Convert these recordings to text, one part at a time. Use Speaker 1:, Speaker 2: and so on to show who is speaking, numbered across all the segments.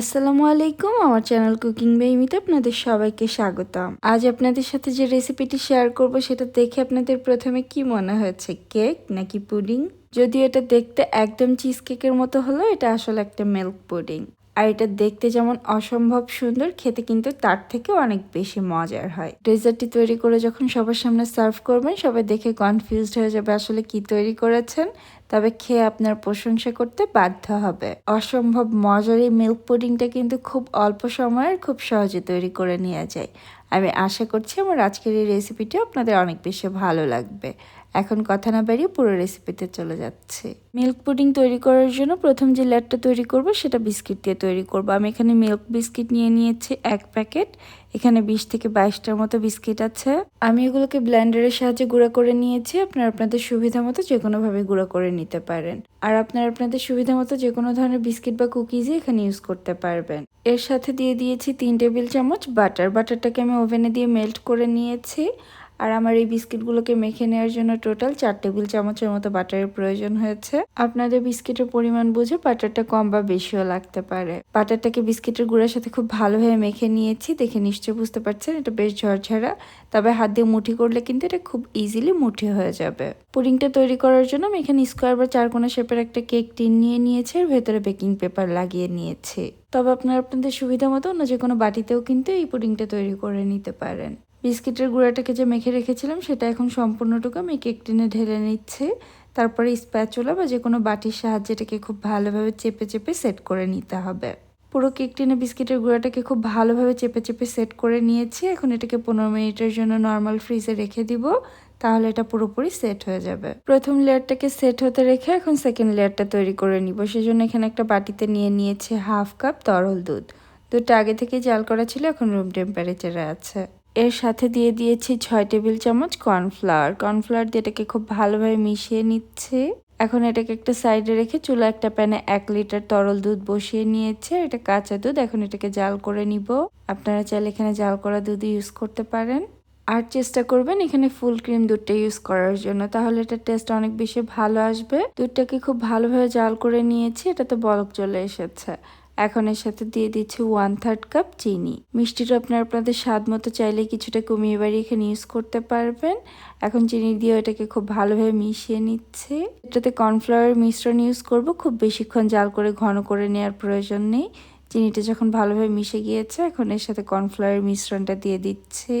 Speaker 1: আসসালামু আলাইকুম, আমার চ্যানেল কুকিং বেইমিতে আপনাদের সবাইকে স্বাগতম। আজ আপনাদের সাথে যে রেসিপিটি শেয়ার করব, সেটা দেখে আপনাদের প্রথমে কি মনে হয়েছে কেক নাকি পুডিং যদিও এটা দেখতে একদম চিজ কেকের মতো হলো এটা আসলে একটা মিল্ক পুডিং আর এটা দেখতে যেমন অসম্ভব সুন্দর, খেতে কিন্তু তার থেকে অনেক বেশি মজার হয়। ডেজার্টটি তৈরি করে যখন সবার সামনে সার্ভ করবেন, সবাই দেখে কনফিউজড হয়ে যাবে আসলে কি তৈরি করেছেন। তবে খেয়ে আপনার প্রশংসা করতে বাধ্য হবে। অসম্ভব মজার এই মিল্ক পুডিংটা কিন্তু খুব অল্প সময়ের খুব সহজে তৈরি করে নেওয়া যায়। আমি আশা করছি আমার আজকের এই রেসিপিটি আপনাদের অনেক বেশি ভালো লাগবে। এখন কথা না বাড়িয়ে পুরো রেসিপিতে চলে যাচ্ছে। মিল্ক পুডিং তৈরি করার জন্য প্রথম যে ল্যাটটা তৈরি করব, সেটা বিস্কিট দিয়ে তৈরি করব। আমি এখানে মিল্ক বিস্কিট নিয়ে নিয়েছি এক প্যাকেট। এখানে বিশ থেকে বাইশটার মতো বিস্কিট আছে। আমি এগুলোকে ব্ল্যান্ডারের সাহায্যে গুঁড়া করে নিয়েছি। আপনারা আপনাদের সুবিধা মতো যে কোনোভাবে গুঁড়া করে নিতে পারেন। আর আপনারা আপনাদের সুবিধা মতো যে কোনো ধরনের বিস্কিট বা কুকিজই এখানে ইউজ করতে পারবেন। এর সাথে দিয়ে দিয়েছি তিন টেবিল চামচ বাটার। বাটারটাকে আমি ওভেনে দিয়ে মেল্ট করে নিয়েছি। আর আমার এই বিস্কিটগুলোকে মেখে নেওয়ার জন্য টোটাল চার টেবিল চামচের মতো বাটারের প্রয়োজন হয়েছে। আপনাদের বিস্কিটের পরিমাণ বুঝে বাটারটা কম বা বেশিও লাগতে পারে। বাটারটাকে বিস্কিটের গুঁড়ার সাথে খুব ভালোভাবে মেখে নিয়েছি, দেখে নিশ্চয়ই বুঝতে পারছেন, এটা বেশ ঝরঝরা। তবে হাত দিয়ে মুঠি করলে কিন্তু এটা খুব ইজিলি মুঠি হয়ে যাবে। পুডিংটা তৈরি করার জন্য আমি এখানে স্কোয়ার বা চারকোনা শেপের একটা কেক টিন নিয়ে নিয়েছি আর ভেতরে বেকিং পেপার লাগিয়ে নিয়েছি। তবে আপনারা আপনাদের সুবিধা মতো অন্য যে কোনো বাটিতেও কিন্তু এই পুডিংটা তৈরি করে নিতে পারেন। বিস্কিটের গুঁড়াটাকে যে মেখে রেখেছিলাম, সেটা এখন সম্পূর্ণটুকু আমি কেক টিনে ঢেলে নিচ্ছি। তারপরে স্প্যাচুলা বা যে কোনো বাটির সাহায্যে এটাকে খুব ভালোভাবে চেপে চেপে সেট করে নিতে হবে। পুরো কেক টিনে বিস্কিটের গুঁড়াটাকে খুব ভালোভাবে চেপে চেপে সেট করে নিয়েছি। এখন এটাকে পনেরো মিনিটের জন্য নর্মাল ফ্রিজে রেখে দিব, তাহলে এটা পুরোপুরি সেট হয়ে যাবে। প্রথম লেয়ারটাকে সেট হতে রেখে এখন সেকেন্ড লেয়ারটা তৈরি করে নিব। সেজন্য এখানে একটা বাটিতে নিয়ে নিয়েছে হাফ কাপ তরল দুধ। দুধটা আগে থেকে জাল করা ছিল, এখন রুম টেম্পারেচারে আছে। এর সাথে দিয়ে দিয়েছি ছয় টেবিল চামচ কর্নফ্লাওয়ার। কর্নফ্লাওয়ার দিয়ে এটাকে খুব ভালোভাবে মিশিয়ে নিচ্ছে। এখন এটাকে একটা সাইডে রেখে চুলা একটা প্যানে এক লিটার তরল দুধ বসিয়ে নিয়েছে। এটা কাঁচা দুধ, এখন এটাকে জাল করে নিব। আপনারা চাইলে এখানে জাল করা দুধ ইউজ করতে পারেন। আর চেষ্টা করবেন এখানে ফুল ক্রিম দুধটা ইউজ করার জন্য। তাহলে এটা টেস্ট অনেক বেশি ভালো আসবে। দুধটাকে খুব ভালোভাবে জাল করে নিয়েছি, এটাতে বলক চলে এসেছে। এখন এর সাথে দিয়ে দিচ্ছি ওয়ান থার্ড কাপ চিনি। মিষ্টিটা আপনার আপনাদের স্বাদ মতো চাইলে কিছুটা কমিয়ে বাড়িয়ে এখানে ইউজ করতে পারবেন। এখন চিনি দিয়ে এটাকে খুব ভালোভাবে মিশিয়ে নিচ্ছে। এটাতে কর্নফ্লাওয়ার মিশ্রণ ইউজ করব। খুব বেশিক্ষণ জাল করে, ঘন করে নেওয়ার প্রয়োজন নেই। চিনিটা যখন ভালোভাবে মিশে গিয়েছে, এখন এর সাথে কর্নফ্লাওয়ার মিশ্রণটা দিয়ে দিচ্ছে।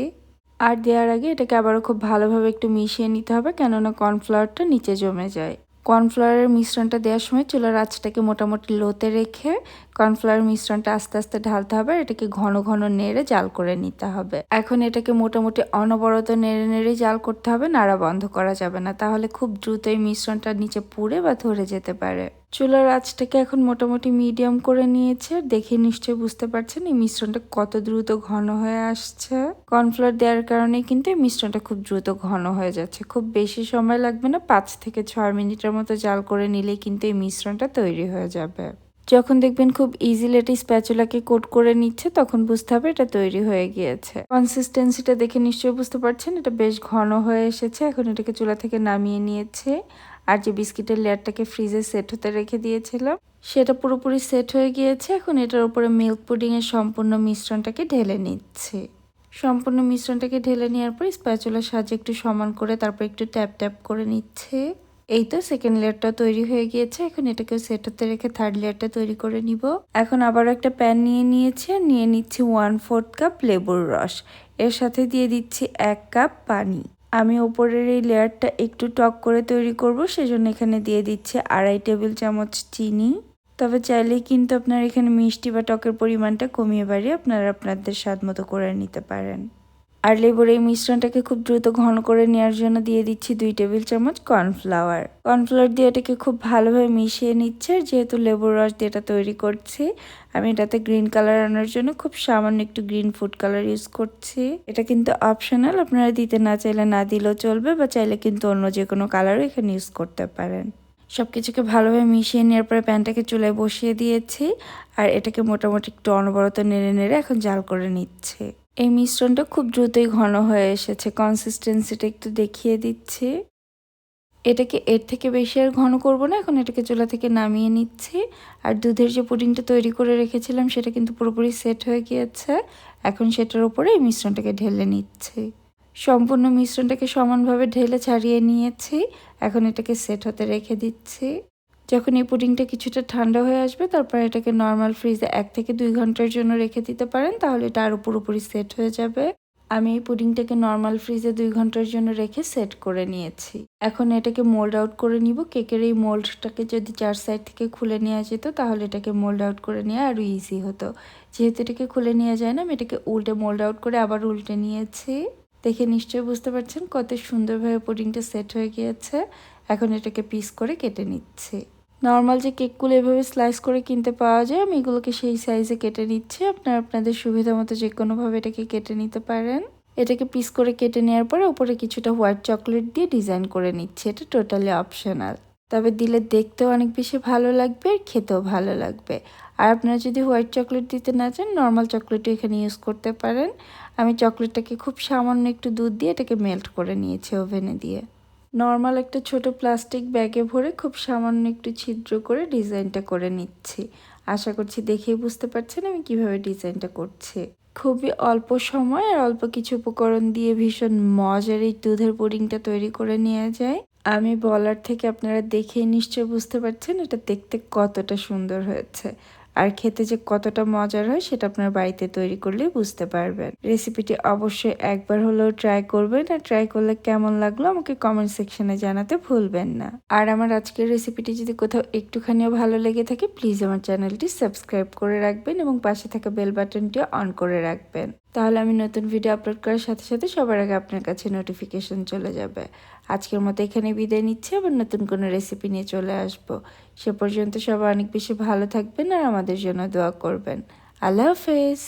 Speaker 1: আর দেওয়ার আগে এটাকে আবারও খুব ভালোভাবে একটু মিশিয়ে নিতে হবে, কেননা কর্নফ্লাওয়ারটা নিচে জমে যায়। কর্নফ্লাওয়ারের মিশ্রণটা দেওয়ার সময় চুলার আঁচটাকে মোটামুটি লোতে রেখে কর্নফ্লাওয়ার মিশ্রণটা আস্তে আস্তে ঢালতে হবে এটাকে ঘন ঘন নেড়ে জাল করে নিতে হবে। এখন এটাকে মোটামুটি অনবরত নেড়ে নেড়ে জাল করতে হবে, নাড়া বন্ধ করা যাবে না। তাহলে খুব দ্রুত এই মিশ্রণটা নিচে পুড়ে বা ধরে যেতে পারে। চুলার আঁচটাকে এখন মোটামুটি মিডিয়াম করে নিয়েছে। দেখে নিশ্চয়ই বুঝতে পারছেন এই মিশ্রণটা কত দ্রুত ঘন হয়ে আসছে। কর্নফ্লাওয়ার দেওয়ার কারণে কিন্তু এই মিশ্রণটা খুব দ্রুত ঘন হয়ে যাচ্ছে। খুব বেশি সময় লাগবে না, পাঁচ থেকে ছয় মিনিটের মতো জাল করে নিলেই কিন্তু এই মিশ্রণটা তৈরি হয়ে যাবে। যখন দেখবেন খুব ইজিলি এটি স্প্যাচুলাকে কোট করে নিচ্ছে, তখন বুঝতে হবে এটা তৈরি হয়ে গিয়েছে। কনসিস্টেন্সিটা দেখে নিশ্চয়ই বুঝতে পারছেন, এটা বেশ ঘন হয়ে এসেছে, এখন এটাকে চুলা থেকে নামিয়ে নিয়েছে। আর যে বিস্কিটের লেয়ারটাকে ফ্রিজে সেট হতে রেখে দিয়েছিলাম, সেটা পুরোপুরি সেট হয়ে গিয়েছে, এখন এটার উপরে মিল্ক পুডিংয়ের সম্পূর্ণ মিশ্রণটাকে ঢেলে নিচ্ছে। সম্পূর্ণ মিশ্রণটাকে ঢেলে নেওয়ার পর স্প্যাচুলার সাহায্যে একটু সমান করে তারপর একটু ট্যাপ ট্যাপ করে নিচ্ছে। এই তো সেকেন্ড লেয়ারটা তৈরি হয়ে গিয়েছে, এখন এটাকে সেট হতে রেখে থার্ড লেয়ারটা তৈরি করে নিব। এখন আবার একটা প্যান নিয়ে নিয়েছি আর নিয়ে নিচ্ছি ওয়ান ফোর্থ কাপ লেবুর রস। এর সাথে দিয়ে দিচ্ছি এক কাপ পানি। আমি ওপরের এই লেয়ারটা একটু টক করে তৈরি করব, সেজন্য এখানে দিয়ে দিচ্ছে আড়াই টেবিল চামচ চিনি। তবে চাইলে কিন্তু আপনার এখানে মিষ্টি বা টকের পরিমাণটা কমিয়ে বাড়িয়ে আপনারা আপনাদের স্বাদ মতো করে নিতে পারেন। আর লেবুর এই মিশ্রণটাকে খুব দ্রুত ঘন করে নেওয়ার জন্য দিয়ে দিচ্ছি দুই টেবিল চামচ কর্নফ্লাওয়ার। কর্নফ্লাওয়ার দিয়ে এটাকে খুব ভালোভাবে মিশিয়ে নিচ্ছে, যেহেতু লেবুর রস দিয়ে এটা তৈরি করছি। আমি এটাতে গ্রিন কালার আনার জন্য খুব সামান্য একটু গ্রিন ফুড কালার ইউজ করছি। এটা কিন্তু অপশনাল, আপনারা দিতে না চাইলে না দিলেও চলবে, বা চাইলে কিন্তু অন্য যে কোনো কালারও এখানে ইউজ করতে পারেন। সব কিছুকে ভালোভাবে মিশিয়ে নেওয়ার পরে প্যানটাকে চুলায় বসিয়ে দিয়েছি, আর এটাকে মোটামুটি একটু অনবরত নেড়ে নেড়ে এখন জাল করে নিচ্ছে। এই মিশ্রণটা খুব দ্রুতই ঘন হয়ে এসেছে। কনসিস্টেন্সিটা একটু দেখিয়ে দিচ্ছি। এটাকে এর থেকে বেশি আর ঘন করব না, এখন এটাকে চুলা থেকে নামিয়ে নিচ্ছি। আর দুধের যে পুডিংটা তৈরি করে রেখেছিলাম, সেটা কিন্তু পুরোপুরি সেট হয়ে গিয়েছে। এখন সেটার উপরে এই মিশ্রণটাকে ঢেলে নিচ্ছি। সম্পূর্ণ মিশ্রণটাকে সমানভাবে ঢেলে ছাড়িয়ে নিয়েছি। এখন এটাকে সেট হতে রেখে দিচ্ছি। যখন এই পুডিংটা কিছুটা ঠান্ডা হয়ে আসবে, তারপর এটাকে নর্মাল ফ্রিজে এক থেকে দুই ঘণ্টার জন্য রেখে দিতে পারেন, তাহলে এটা আরও পুরোপুরি সেট হয়ে যাবে। আমি এই পুডিংটাকে নর্মাল ফ্রিজে দুই ঘণ্টার জন্য রেখে সেট করে নিয়েছি। এখন এটাকে মোল্ড আউট করে নিব। কেকের এই মোল্ডটাকে যদি চার সাইড থেকে খুলে নেওয়া যেত, তাহলে এটাকে মোল্ড আউট করে নেওয়া আরও ইজি হতো। যেহেতু এটাকে খুলে নেওয়া যায় না, আমি এটাকে উল্টে মোল্ড আউট করে আবার উল্টে নিয়েছি। দেখে নিশ্চয়ই বুঝতে পারছেন কত সুন্দরভাবে পুডিংটা সেট হয়ে গিয়েছে। এখন এটাকে পিস করে কেটে নিচ্ছি। নর্মাল যে কেকগুলো এভাবে স্লাইস করে কিনতে পাওয়া যায়, আমি এগুলোকে সেই সাইজে কেটে নিচ্ছি। আপনারা আপনাদের সুবিধা মতো যে কোনোভাবে এটাকে কেটে নিতে পারেন। এটাকে পিস করে কেটে নেওয়ার পরে উপরে কিছুটা হোয়াইট চকলেট দিয়ে ডিজাইন করে নিচ্ছি। এটা টোটালি অপশনাল তবে দিলে দেখতেও অনেক বেশি ভালো লাগবে আর খেতেও ভালো লাগবে। আর আপনারা যদি হোয়াইট চকলেট দিতে না চান নর্মাল চকলেটও এখানে ইউজ করতে পারেন। আমি চকলেটটাকে খুব সামান্য একটু দুধ দিয়ে এটাকে মেল্ট করে নিয়েছি ওভেনে দিয়ে। নর্মাল একটা ছোট প্লাস্টিক ব্যাগে ভরে খুব সামান্য একটু ছিদ্র করে ডিজাইনটা করে নিচ্ছি। আশা করছি দেখেই বুঝতে পারছেন আমি কীভাবে ডিজাইনটা করছি। খুবই অল্প সময় আর অল্প কিছু উপকরণ দিয়ে ভীষণ মজার এই দুধের পুডিংটা তৈরি করে নেওয়া যায়। আমি বলার থেকে আপনারা দেখেই নিশ্চয় বুঝতে পারছেন এটা দেখতে কতটা সুন্দর হয়েছে। আর খেতে যে কতটা মজার হয় সেটা আপনার বাড়িতে তৈরি করলে বুঝতে পারবেন। রেসিপিটি অবশ্যই একবার হলেও ট্রাই করবেন আর ট্রাই করলে কেমন লাগল আমাকে কমেন্ট সেকশনে জানাতে ভুলবেন না। আর আমার আজকের রেসিপিটি যদি কোথাও একটুখানিও ভালো লেগে থাকে প্লিজ আমার চ্যানেলটি সাবস্ক্রাইব করে রাখবেন এবং পাশে থাকা বেল বাটনটিও অন করে রাখবেন। তাহলে আমি নতুন ভিডিও আপলোড করার সাথে সাথে সবার আগে আপনার কাছে নোটিফিকেশন চলে যাবে। আজকের মতো এখানে বিদায় নিচ্ছি, আবার নতুন কোনো রেসিপি নিয়ে চলে আসব। সে পর্যন্ত সবাই অনেক বেশি ভালো থাকবেন আর আমাদের জন্য দোয়া করবেন। আল্লাহ হাফেজ।